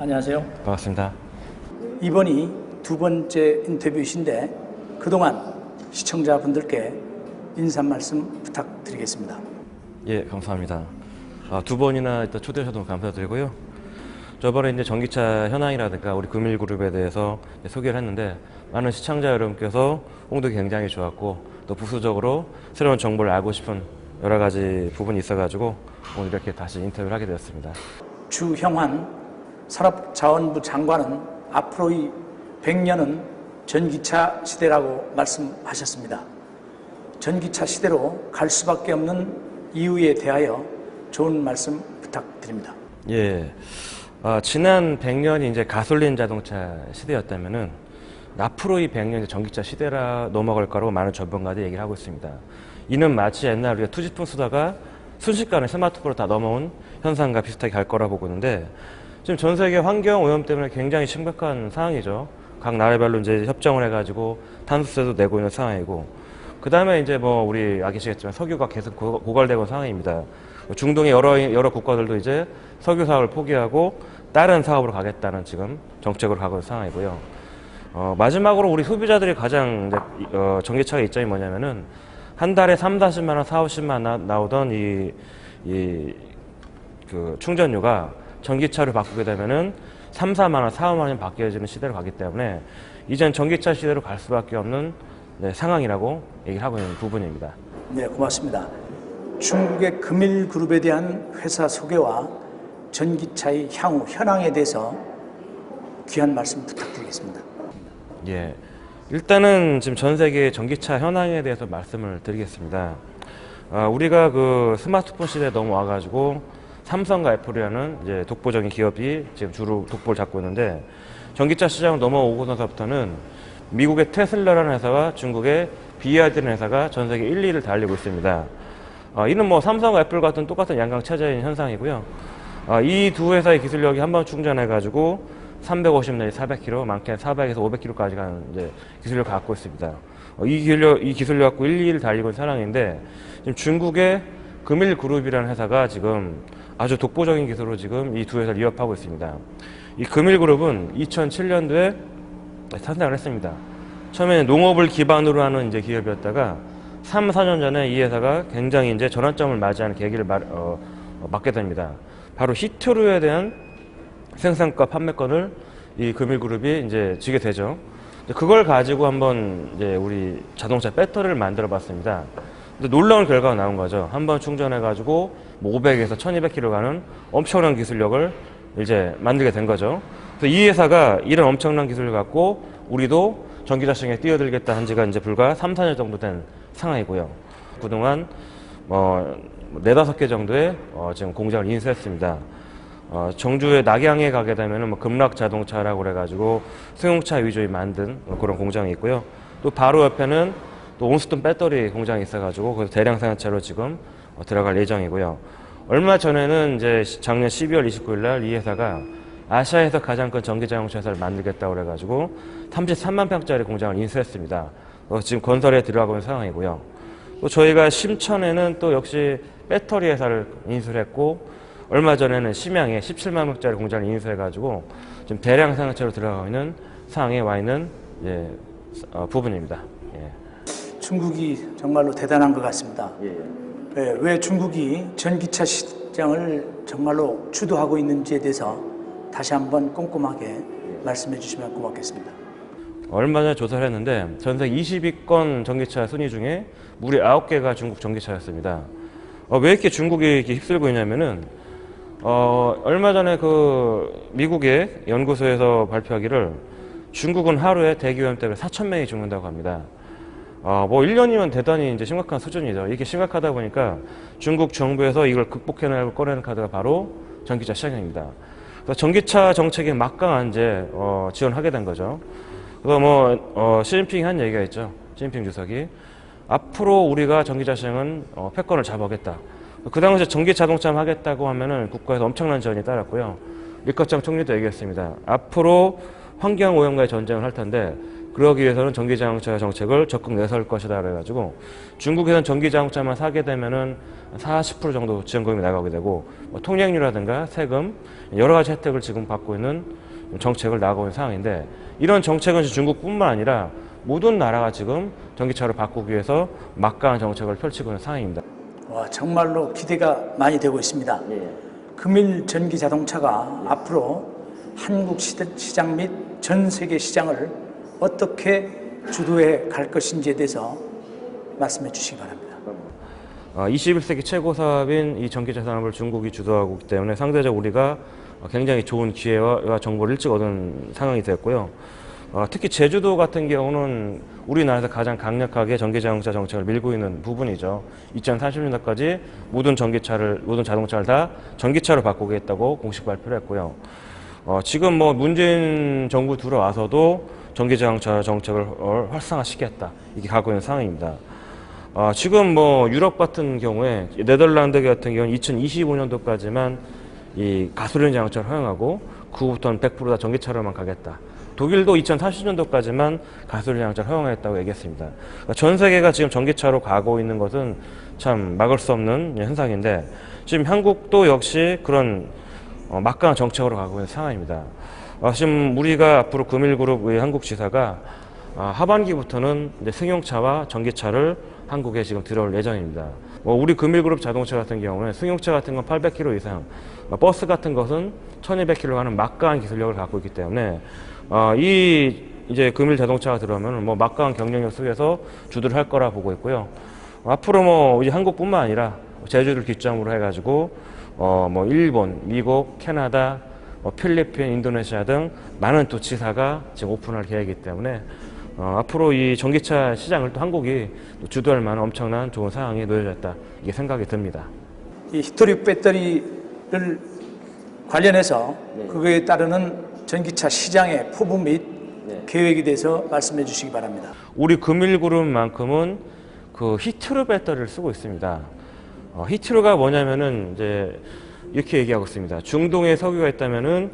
안녕하세요. 반갑습니다. 이번이 두 번째 인터뷰이신데 그동안 시청자분들께 인사 말씀 부탁드리겠습니다. 예, 감사합니다. 아, 두 번이나 일단 초대해 주셔서 감사드리고요. 저번에 이제 전기차 현황이라든가 우리 금일그룹에 대해서 소개를 했는데 많은 시청자 여러분께서 홍도가 굉장히 좋았고 또 부수적으로 새로운 정보를 알고 싶은 여러 가지 부분이 있어가지고 오늘 이렇게 다시 인터뷰를 하게 되었습니다. 주형환 산업자원부 장관은 앞으로의 100년은 전기차 시대라고 말씀하셨습니다. 전기차 시대로 갈 수밖에 없는 이유에 대하여 좋은 말씀 부탁드립니다. 예. 아, 지난 100년이 이제 가솔린 자동차 시대였다면은 앞으로 이 100년 이 전기차 시대라 넘어갈 거라고 많은 전문가들이 얘기를 하고 있습니다. 이는 마치 옛날 우리가 투지폰 쓰다가 순식간에 스마트폰으로 다 넘어온 현상과 비슷하게 갈 거라 보고 있는데 지금 전 세계 환경 오염 때문에 굉장히 심각한 상황이죠. 각 나라별로 이제 협정을 해가지고 탄소세도 내고 있는 상황이고 그 다음에 이제 뭐 우리 아시겠지만 석유가 계속 고- 고갈되고 상황입니다. 중동의 여러 여러 국가들도 이제 석유 사업을 포기하고 다른 사업으로 가겠다는 지금 정책으로 가고 있는 상황이고요. 어, 마지막으로 우리 소비자들이 가장 어, 전기차의 입장이 뭐냐면은 한 달에 3, 40만 원, 4, 50만 원 나- 나오던 이, 이, 그 충전료가 전기차를 바꾸게 되면은 3, 4만 원, 4, 5만 원 바뀌어지는 시대로 가기 때문에 이젠 전기차 시대로 갈 수밖에 없는 네, 상황이라고 얘기를 하고 있는 부분입니다. 네, 고맙습니다. 중국의 금일 그룹에 대한 회사 소개와 전기차의 향후 현황에 대해서 귀한 말씀 부탁드리겠습니다. 예. 일단은 지금 전 세계 전기차 현황에 대해서 말씀을 드리겠습니다. 아, 우리가 그 스마트폰 시대에 넘어와가지고 삼성과 애플이라는 이제 독보적인 기업이 지금 주로 독보를 잡고 있는데 전기차 시장을 넘어오고 나서부터는 미국의 테슬라라는 회사와 중국의 BYD라는 회사가 전 세계 1, 2를 달리고 있습니다. 아, 이는 뭐 삼성과 애플 같은 똑같은 양강 체제인 현상이고요. 아, 이두 회사의 기술력이 한 번 충전해가지고 350 내지 400km, 많게는 400에서 500km까지 가는 이제 기술력을 갖고 있습니다. 어, 이 기술력, 이 기술력 갖고 1, 2를 달리고 있는 상황인데 지금 중국의 금일그룹이라는 회사가 지금 아주 독보적인 기술로 지금 이 두 회사를 위협하고 있습니다. 이 금일그룹은 2007년도에 탄생을 했습니다. 처음에는 농업을 기반으로 하는 이제 기업이었다가 3, 4년 전에 이 회사가 굉장히 이제 전환점을 맞이하는 계기를 마, 어, 어, 맞게 됩니다. 바로 히트루에 대한 생산과 판매권을 이 금일그룹이 이제 쥐게 되죠. 그걸 가지고 한번 이제 우리 자동차 배터리를 만들어 봤습니다. 놀라운 결과가 나온 거죠. 한번 충전해 가지고 뭐 500에서 1200km 가는 엄청난 기술력을 이제 만들게 된 거죠. 그래서 이 회사가 이런 엄청난 기술을 갖고 우리도 전기차 시장에 뛰어들겠다 한 지가 이제 불과 3, 4년 정도 된 상황이고요. 그동안 뭐 네다섯 개 정도의 어, 지금 공장을 인수했습니다. 어, 정주의 낙양에 가게 되면은 뭐 금락 자동차라고 그래가지고 승용차 위주의 만든 그런 공장이 있고요. 또 바로 옆에는 또 온스톤 배터리 공장이 있어가지고 거기서 대량 생산차로 지금 어, 들어갈 예정이고요. 얼마 전에는 이제 시- 작년 12월 29일 날 이 회사가 아시아에서 가장 큰 전기 자동차 회사를 만들겠다고 그래가지고 33만 평짜리 공장을 인수했습니다. 어, 지금 건설에 들어가고 있는 상황이고요. 또 저희가 심천에는 또 역시 배터리 회사를 인수를 했고 얼마 전에는 심양에 17만 평짜리 공장을 인수해가지고 지금 대량 생산체로 들어가고 있는 상황에 와 있는 예, 어, 부분입니다. 예. 중국이 정말로 대단한 것 같습니다. 예, 왜 중국이 전기차 시장을 정말로 주도하고 있는지에 대해서 다시 한번 꼼꼼하게 말씀해 주시면 고맙겠습니다. 얼마 전에 조사를 했는데 전 세계 20위권 전기차 순위 중에 무려 9개가 중국 전기차였습니다. 어, 왜 이렇게 중국이 이렇게 휩쓸고 있냐면은 어, 얼마 전에 그 미국의 연구소에서 발표하기를 중국은 하루에 대기오염 때문에 4천 명이 죽는다고 합니다. 어, 뭐 1년이면 대단히 이제 심각한 수준이죠. 이게 심각하다 보니까 중국 정부에서 이걸 극복해내고 꺼내는 카드가 바로 전기차 시장입니다. 그래서 전기차 정책에 막강한 이제 어, 지원하게 된 거죠. 그래서 뭐 어, 시진핑이 한 얘기가 있죠. 시진핑 주석이 앞으로 우리가 전기차 시장은 어, 패권을 잡아오겠다. 그 당시에 전기 자동차만 하겠다고 하면은 국가에서 엄청난 지원이 따랐고요. 리커창 총리도 얘기했습니다. 앞으로 환경 오염과의 전쟁을 할 텐데 그러기 위해서는 전기자동차 정책을 적극 내세울 것이다 그래가지고 중국에서는 전기자동차만 사게 되면은 40% 정도 지원금이 나가게 되고 뭐 통행료라든가 세금 여러 가지 혜택을 지금 받고 있는 정책을 나가고 있는 상황인데 이런 정책은 중국뿐만 아니라 모든 나라가 지금 전기차를 바꾸기 위해서 막강한 정책을 펼치고 있는 상황입니다. 와, 정말로 기대가 많이 되고 있습니다. 금일 전기 자동차가 앞으로 한국 시대- 시장 및 전 세계 시장을 어떻게 주도해 갈 것인지에 대해서 말씀해 주시기 바랍니다. 어, 21세기 최고 사업인 이 전기차 산업을 중국이 주도하고 있기 때문에 상대적 우리가 어, 굉장히 좋은 기회와 정보를 일찍 얻은 상황이 되었고요. 어, 특히 제주도 같은 경우는 우리나라에서 가장 강력하게 전기자동차 정책을 밀고 있는 부분이죠. 2030년도까지 모든 전기차를 모든 자동차를 다 전기차로 바꾸겠다고 공식 발표를 했고요. 어, 지금 뭐 문재인 정부 들어와서도 전기자동차 정책을 어, 활성화시켰다 이게 가고 있는 상황입니다. 아, 지금 뭐 유럽 같은 경우에 네덜란드 같은 경우는 2025년도까지만 이 가솔린 자동차를 허용하고 그 후부터는 100%다 전기차로만 가겠다. 독일도 2030년도까지만 가솔린 자동차를 허용하겠다고 얘기했습니다. 그러니까 전 세계가 지금 전기차로 가고 있는 것은 참 막을 수 없는 현상인데 지금 한국도 역시 그런 어, 막강한 정책으로 가고 있는 상황입니다. 어, 지금 우리가 앞으로 금일그룹의 한국 지사가 아, 하반기부터는 이제 승용차와 전기차를 한국에 지금 들어올 예정입니다. 뭐 우리 금일그룹 자동차 같은 경우는 승용차 같은 건 800km 이상, 어, 버스 같은 것은 1200km 가는 막강한 기술력을 갖고 있기 때문에 어, 이 이제 금일 자동차가 들어오면 뭐 막강한 경쟁력 속에서 주도를 할 거라 보고 있고요. 앞으로 뭐 이제 한국뿐만 아니라 제주를 기점으로 해가지고 어 뭐 일본, 미국, 캐나다, 뭐 필리핀, 인도네시아 등 많은 또 지사가 지금 오픈할 계획이기 때문에 어, 앞으로 이 전기차 시장을 또 한국이 또 주도할 만한 엄청난 좋은 상황이 놓여졌다 이게 생각이 듭니다. 이 히토리 배터리를 관련해서 그거에 따르는 전기차 시장의 포부 및 계획에 대해서 말씀해 주시기 바랍니다. 우리 금일그룹만큼은 그 히트루 배터리를 쓰고 있습니다. 어, 히트루가 뭐냐면은 이제 이렇게 얘기하고 있습니다. 중동에 석유가 있다면은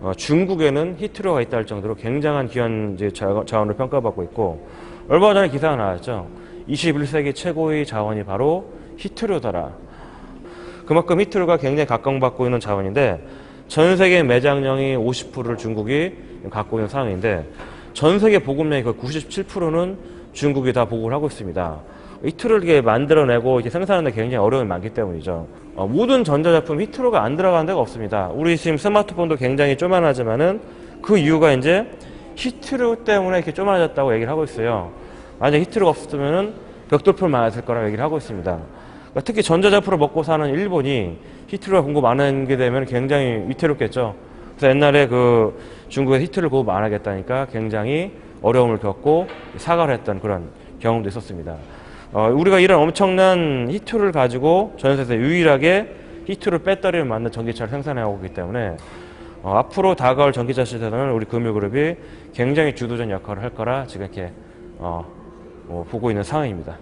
어, 중국에는 히트루가 있다 할 정도로 굉장한 귀한 이제 자- 자원을 평가받고 있고 얼마 전에 기사가 나왔죠. 21세기 최고의 자원이 바로 히트루더라. 그만큼 히트루가 굉장히 각광받고 있는 자원인데 전 세계 매장량이 50%를 중국이 갖고 있는 상황인데 전 세계 보급량의 그 97%는 중국이 다 보급을 하고 있습니다. 히트루를 이렇게 만들어내고 이렇게 생산하는 데 굉장히 어려움이 많기 때문이죠. 어, 모든 전자제품 히트루가 안 들어가는 데가 없습니다. 우리 지금 스마트폰도 굉장히 쪼만하지만은 그 이유가 이제 히트루 때문에 이렇게 쪼만해졌다고 얘기를 하고 있어요. 만약 히트루가 없었으면은 벽돌풀 많았을 거라고 얘기를 하고 있습니다. 그러니까 특히 전자제품을 먹고 사는 일본이 히트루가 공급 안 하게 되면 굉장히 위태롭겠죠. 그래서 옛날에 그 중국에 히트를 공급 안 하겠다니까 굉장히 어려움을 겪고 사과를 했던 그런 경험도 있었습니다. 어, 우리가 이런 엄청난 히트를 가지고 전 세계에서 유일하게 히트를 배터리를 만든 전기차를 생산해오고 있기 때문에 어, 앞으로 다가올 전기차 시대는 우리 금융그룹이 굉장히 주도적 역할을 할 거라 지금 이렇게 어, 뭐 보고 있는 상황입니다.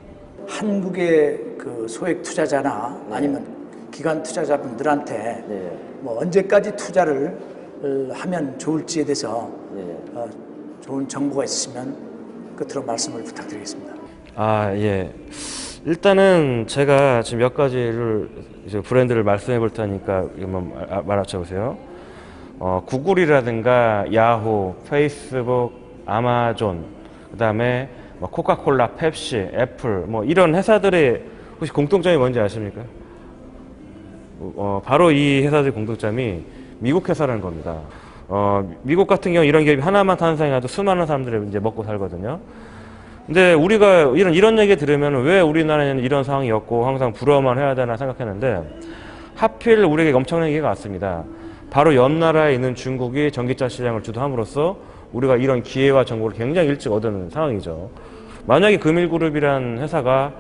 한국의 그 소액 투자자나 아니면 기관 투자자분들한테 뭐 언제까지 투자를 어, 하면 좋을지에 대해서 어, 좋은 정보가 있으시면 끝으로 말씀을 부탁드리겠습니다. 아, 예. 일단은 제가 지금 몇 가지를 이제 브랜드를 말씀해 볼 테니까 이거만 말- 말아쳐 보세요. 어, 구글이라든가 야후, 페이스북, 아마존, 그다음에 뭐 코카콜라, 펩시, 애플 뭐 이런 회사들의 혹시 공통점이 뭔지 아십니까? 어, 바로 이 회사들 공통점이 미국 회사라는 겁니다. 어, 미국 같은 경우 이런 기업이 하나만 탄생해도 수많은 사람들이 이제 먹고 살거든요. 근데 우리가 이런 이런 얘기 들으면 왜 우리나라에는 이런 상황이었고 항상 부러워만 해야 되나 생각했는데 하필 우리에게 엄청난 기회가 왔습니다. 바로 옆 나라에 있는 중국이 전기차 시장을 주도함으로써 우리가 이런 기회와 정보를 굉장히 일찍 얻은 상황이죠. 만약에 금일그룹이란 회사가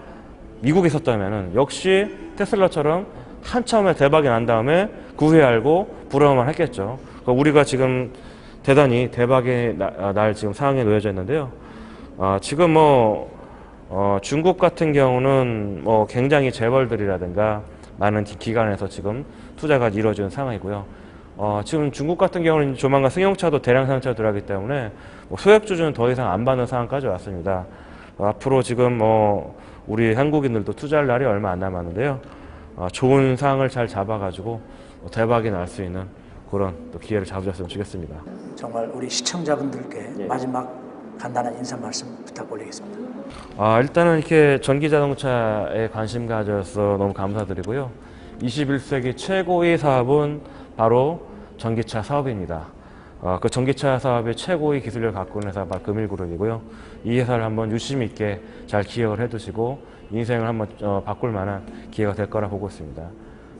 미국에 있었다면 역시 테슬라처럼 한참에 대박이 난 다음에 그 후에 알고 부러워만 했겠죠. 그러니까 우리가 지금 대단히 대박의 나- 날 지금 상황에 놓여져 있는데요. 아, 지금 뭐 어, 중국 같은 경우는 뭐 굉장히 재벌들이라든가 많은 기- 기관에서 지금 투자가 이루어지는 상황이고요. 어, 지금 중국 같은 경우는 조만간 승용차도 대량 상차로 들어가기 때문에 뭐 소액 주주는 더 이상 안 받는 상황까지 왔습니다. 어, 앞으로 지금 뭐 우리 한국인들도 투자할 날이 얼마 안 남았는데요. 어, 좋은 상을 잘 잡아가지고 뭐 대박이 날 수 있는 그런 또 기회를 잡으셨으면 좋겠습니다. 정말 우리 시청자분들께 마지막 간단한 인사 말씀 부탁 올리겠습니다. 아, 일단은 이렇게 전기 자동차에 관심 가져서 너무 감사드리고요. 21세기 최고의 사업은 바로 전기차 사업입니다. 어, 그 전기차 사업의 최고의 기술력을 갖고 있는 회사가 금일그룹이고요. 이 회사를 한번 유심 있게 잘 기억을 해두시고 인생을 한번 어, 바꿀 만한 기회가 될 거라 보고 있습니다.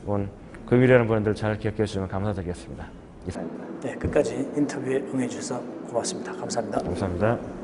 오늘 금일이라는 분들 잘 기억해 주시면 감사드리겠습니다. 이상입니다. 네, 끝까지 인터뷰에 응해 주셔서 고맙습니다. 감사합니다. 감사합니다.